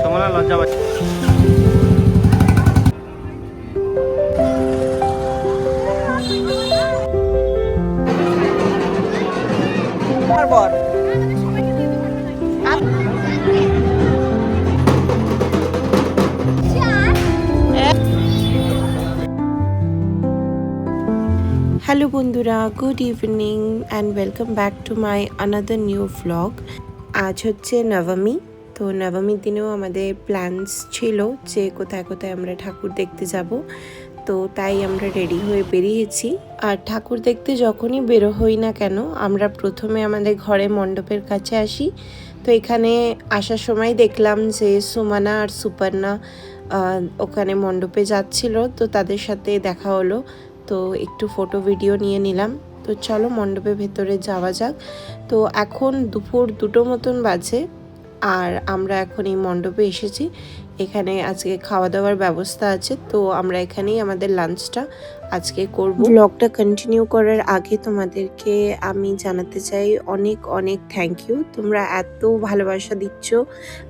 সমলা লজ্জা পাচ্ছে। হ্যালো বন্ধুরা good evening and welcome back to my another new vlog আজ হচ্ছে নবমী, তো নবমীর দিনেও আমাদের প্ল্যানস ছিল যে কোথায় কোথায় আমরা ঠাকুর দেখতে যাব। তো তাই আমরা রেডি হয়ে বেরিয়েছি। আর ঠাকুর দেখতে যখনই বেরো হই না কেন, আমরা প্রথমে আমাদের ঘরে মণ্ডপের কাছে আসি। তো এখানে আসার সময় দেখলাম যে সুমানা আর সুপর্ণা ওখানে মণ্ডপে যাচ্ছিল, তো তাদের সাথে দেখা হলো। তো একটু ফটো ভিডিও নিয়ে নিলাম। তো চলো মণ্ডপের ভেতরে যাওয়া যাক। তো এখন দুপুর দুটো মতন বাজে আর আমরা এখন এই মণ্ডপে এসেছি। এখানে আজকে খাওয়া দাওয়ার ব্যবস্থা আছে। তো আমরা এখানেই আমাদের লাঞ্চটা আজকে করব। ব্লগটা কন্টিনিউ করার আগে তোমাদেরকে আমি জানাতে চাই অনেক অনেক থ্যাংক ইউ তোমরা এত ভালোবাসা দিচ্ছ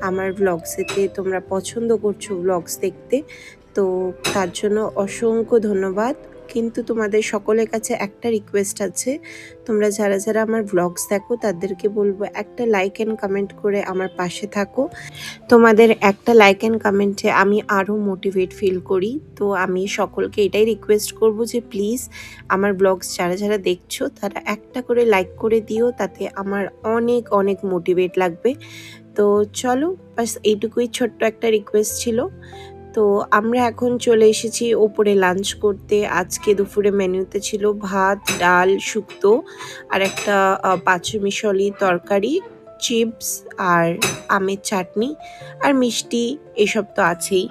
আমার ব্লগসেতে তোমরা পছন্দ করছ ব্লগস দেখতে। তো তার জন্য অসংখ্য ধন্যবাদ। কিন্তু তোমাদের সকলের কাছে একটা রিকোয়েস্ট আছে। তোমরা যারা যারা আমার ব্লগস দেখো, তাদেরকে বলব একটা লাইক অ্যান্ড কমেন্ট করে আমার পাশে থাকো। তোমাদের একটা লাইক অ্যান্ড কমেন্টে আমি আরও মোটিভেট ফিল করি। তো আমি সকলকে এটাই রিকোয়েস্ট করব যে প্লিজ আমার ব্লগস যারা যারা দেখছ, তারা একটা করে লাইক করে দিও, তাতে আমার অনেক অনেক মোটিভেট লাগবে। তো চলো বাস এইটুকুই ছোট্ট একটা রিকোয়েস্ট ছিল। তো আমরা এখন চলে এসেছি ওপরে লাঞ্চ করতে। আজকে দুপুরে মেনুতে ছিল ভাত ডাল শুক্তো আর একটা পাঁচমিশালি তরকারি চিপস আর আমের চাটনি আর মিষ্টি এসব তো আছেই।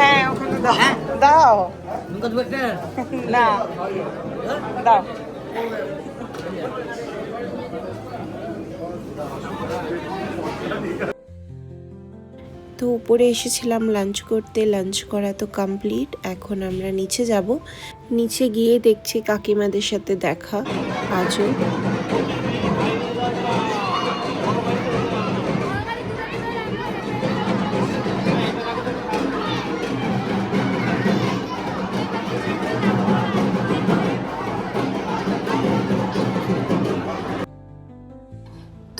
হ্যাঁ দাও। হ্যাঁ? একটা? না। তো উপরে এসেছিলাম লাঞ্চ করতে লাঞ্চ করা তো কমপ্লিট এখন আমরা নিচে যাব। নিচে গিয়ে দেখছি কাকিমাদের সাথে দেখা, আজও।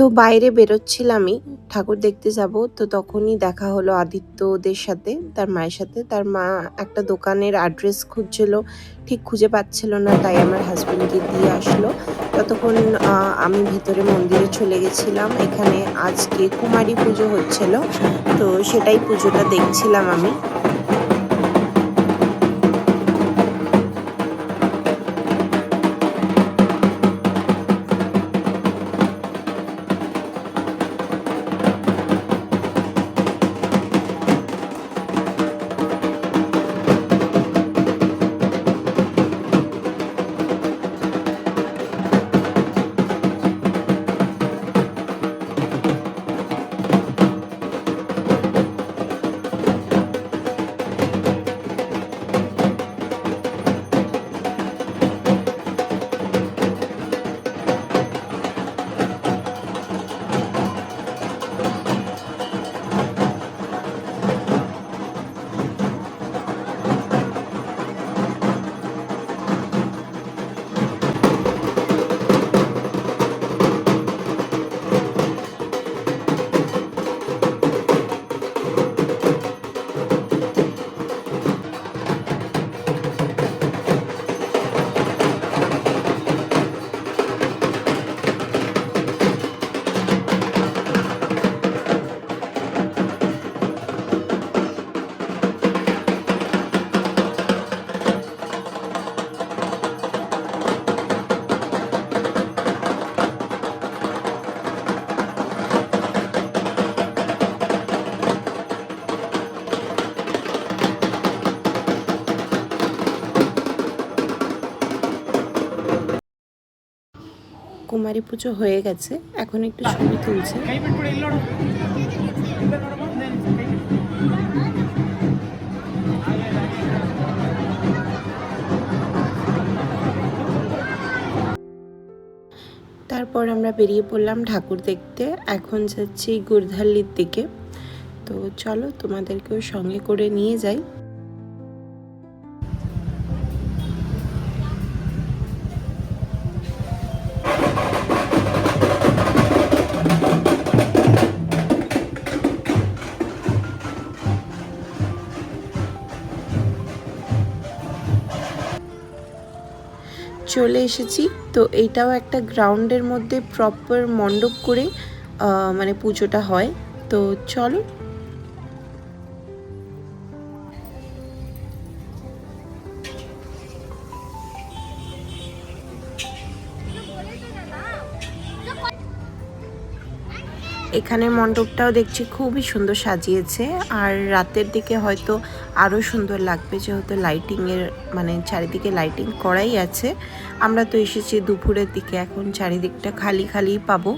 তো বাইরে বেরোচ্ছিলামই ঠাকুর দেখতে যাব, তো তখনই দেখা হলো আদিত্য ওদের সাথে, তার মায়ের সাথে। তার মা একটা দোকানের অ্যাড্রেস খুঁজছিল, ঠিক খুঁজে পাচ্ছিল না, তাই আমার হাজব্যান্ডকে দিয়ে আসলো। ততক্ষণ আমি ভেতরে মন্দিরে চলে গেছিলাম। এখানে আজকে কুমারী পুজো হচ্ছিল, তো সেটাই পুজোটা দেখছিলাম আমি। কুমারী পুজো হয়ে গেছে, এখন একটু ছবি তুলছে। তারপর আমরা বেরিয়ে পড়লাম ঠাকুর দেখতে, এখন যাচ্ছি গুরধাল্লির দিকে। তো চলো তোমাদেরকেও সঙ্গে করে নিয়ে যাই। চলে এসেছি। তো এটাও একটা গ্রাউন্ডের মধ্যে প্রপার মণ্ডপ করে মানে পুজোটা হয়। তো চলো এখানে মণ্ডপটাও দেখছি খুবই সুন্দর সাজিয়েছে। আর রাতের দিকে হয়তো আরও সুন্দর লাগবে যেহেতু লাইটিংয়ের মানে চারিদিকে লাইটিং করাই আছে। আমরা তো এসেছি দুপুরের দিকে, এখন চারিদিকটা খালি খালি পাবো।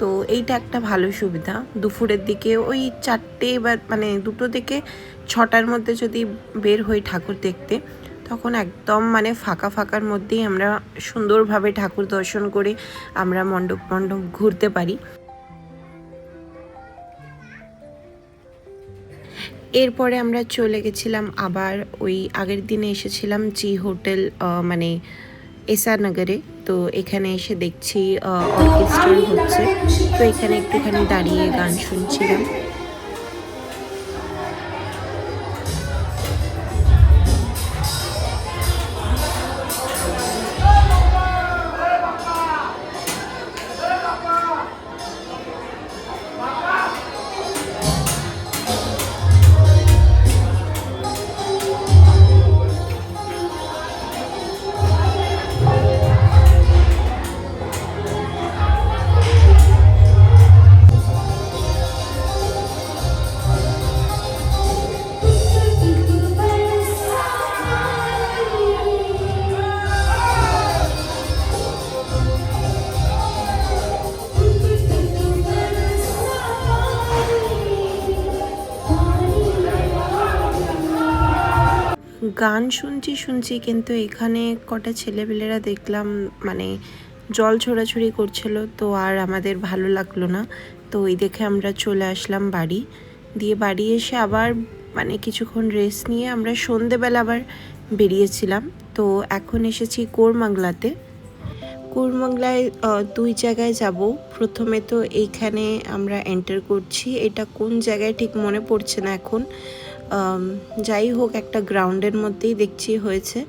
তো এইটা একটা ভালো সুবিধা। দুপুরের দিকে ওই চারটে বা মানে দুটো থেকে ছটার মধ্যে যদি বের হই ঠাকুর দেখতে, তখন একদম মানে ফাঁকা ফাঁকার মধ্যেই আমরা সুন্দরভাবে ঠাকুর দর্শন করে আমরা মণ্ডপ মণ্ডপ ঘুরতে পারি। এরপরে আমরা চলে গেছিলাম আবার ওই আগের দিনে এসেছিলাম জি হোটেল মানে এসআর নগরে। তো এখানে এসে দেখছি অর্কেস্ট্রা হচ্ছে। তো এখানে একটুখানি দাঁড়িয়ে গান শুনছিলাম। গান শুনছি শুনছি, কিন্তু এখানে কটা ছেলেপেলেরা দেখলাম মানে জল ছোড়াছুড়ি করছিল, তো আর আমাদের ভালো লাগল না। তো ওই দেখে আমরা চলে আসলাম বাড়ি। দিয়ে বাড়ি এসে আবার মানে কিছুক্ষণ রেস্ট নিয়ে আমরা সন্ধেবেলা আবার বেরিয়েছিলাম। তো এখন এসেছি কোরমাংলাতে। কুরমংলায় দুই জায়গায় যাব। প্রথমে তো এইখানে আমরা এন্টার করছি। এটা কোন জায়গায় ঠিক মনে পড়ছে না এখন। যাই হোক একটা গ্রাউন্ডের মধ্যেই দেখছি হয়েছে।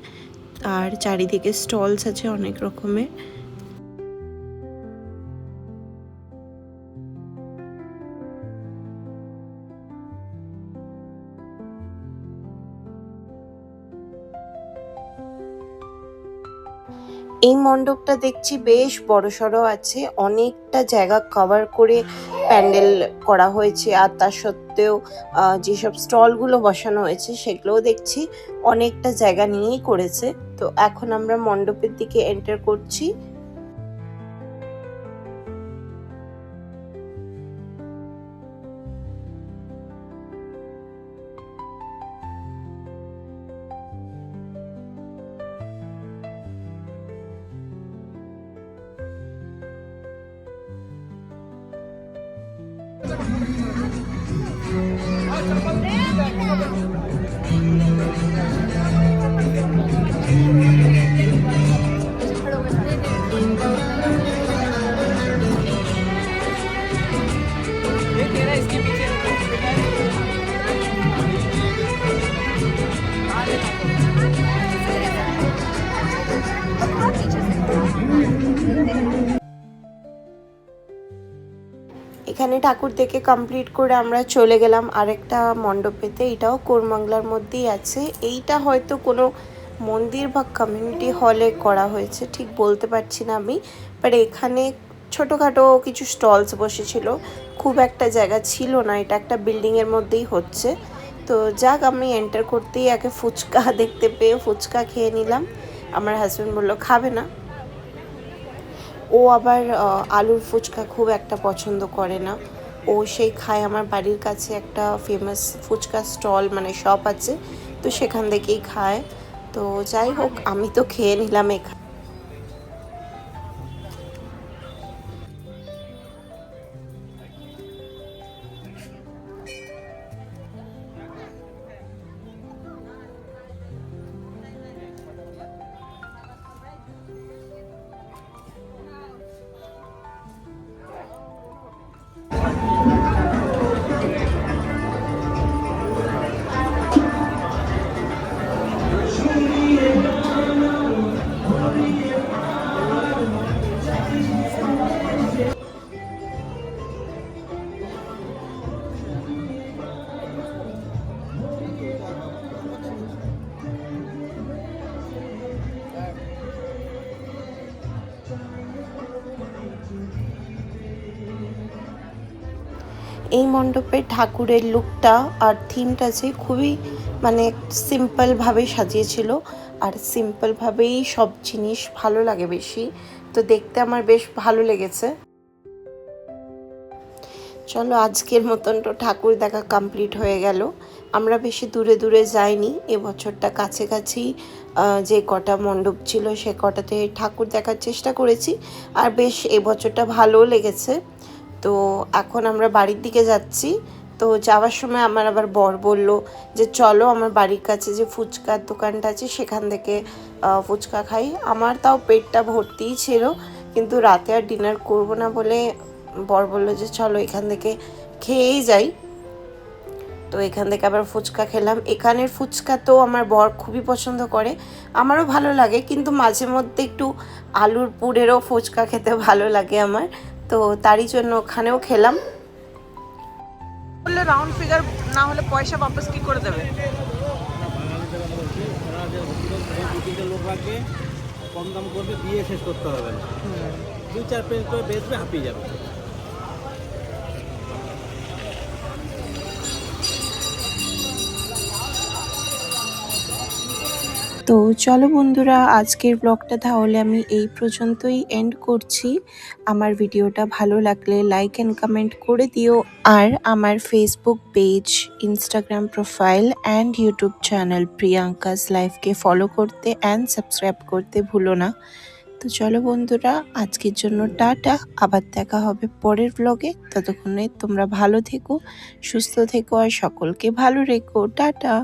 আর চারিদিকে স্টলস আছে অনেক রকমের। এই মণ্ডপটা দেখছি বেশ বড়সড় আছে। অনেকটা জায়গা কভার করে প্যান্ডেল করা হয়েছে। আর তার সত্ত্বেও যেসব স্টলগুলো বসানো হয়েছে, সেগুলোও দেখছি অনেকটা জায়গা নিয়েই করেছে। তো এখন আমরা মণ্ডপের দিকে এন্টার করছি। ਆ ਸਰਪੰਚ এখানে ঠাকুর দেখে কমপ্লিট করে আমরা চলে গেলাম আরেকটা মণ্ডপেতে। এটাও কোরমাংলার মধ্যেই আছে। এইটা হয়তো কোনো মন্দির বা কমিউনিটি হলে করা হয়েছে, ঠিক বলতে পারছি না আমি। বাট এখানে ছোটোখাটো কিছু স্টলস বসেছিল। খুব একটা জায়গা ছিল না, এটা একটা বিল্ডিংয়ের মধ্যেই হচ্ছে। তো যাক, আমি এন্টার করতেই একে ফুচকা দেখতে পেয়ে ফুচকা খেয়ে নিলাম। আমার হাজব্যান্ড বলল, খাবে না। ও আবার আলুর ফুচকা খুব একটা পছন্দ করে না। ও সেই খায় আমার বাড়ির কাছে একটা ফেমাস ফুচকা স্টল মানে শপ আছে, তো সেখান থেকেই খায়। তো যাই হোক, আমি তো খেয়ে নিলাম এখানে। এই মণ্ডপের ঠাকুরের লুকটা আর থিমটা যে খুবই মানে সিম্পলভাবে সাজিয়েছিল আর সিম্পলভাবেই সব জিনিস ভালো লাগে বেশি। তো দেখতে আমার বেশ ভালো লেগেছে। চলো আজকের মতন তো ঠাকুর দেখা কমপ্লিট হয়ে গেল। আমরা বেশি দূরে দূরে যাইনি। এবছরটা কাছাকাছি যে কটা মণ্ডপ ছিল সে কটাতে ঠাকুর দেখার চেষ্টা করেছি। আর বেশ এবছরটা ভালোও লেগেছে। তো এখন আমরা বাড়ির দিকে যাচ্ছি। তো যাওয়ার সময় আমার আবার বর বলল যে, চলো আমার বাড়ির কাছে যে ফুচকার দোকানটা আছে, সেখান থেকে ফুচকা খাই। আমার তাও পেটটা ভর্তিই ছিল, কিন্তু রাতে আর ডিনার করব না বলে বর বলল যে, চলো এখান থেকে খেয়েই যাই। তো এখান থেকে আবার ফুচকা খেলাম। এখানের ফুচকা তো আমার বর খুবই পছন্দ করে, আমারও ভালো লাগে, কিন্তু মাঝে মধ্যে একটু আলুর পুরেরও ফুচকা খেতে ভালো লাগে আমার। তো তারই জন্য ওখানেও খেলাম। বললে রাউন্ড ফিগার না হলে পয়সা বাপস কি করে দেবে? কম দাম করবে দিয়ে শেষ করতে হবে না। দু চার পেজ করে বেচবে হাঁপিয়ে যাবে। তো চলো বন্ধুরা, আজকের ব্লগটা তাহলে আমি এই পর্যন্তই এন্ড করছি। আমার ভিডিওটা ভালো লাগলে লাইক অ্যান্ড কমেন্ট করে দিও। আর আমার Facebook page Instagram profile and YouTube channel Priyanka's লাইফকে follow করতে অ্যান্ড সাবস্ক্রাইব করতে ভুলো না। তো চলো বন্ধুরা, আজকের জন্য টাটা। আবার দেখা হবে পরের ব্লগে ততক্ষণে তোমরা ভালো থেকো, সুস্থ থেকো আর সকলকে ভালো রেখো। টাটা।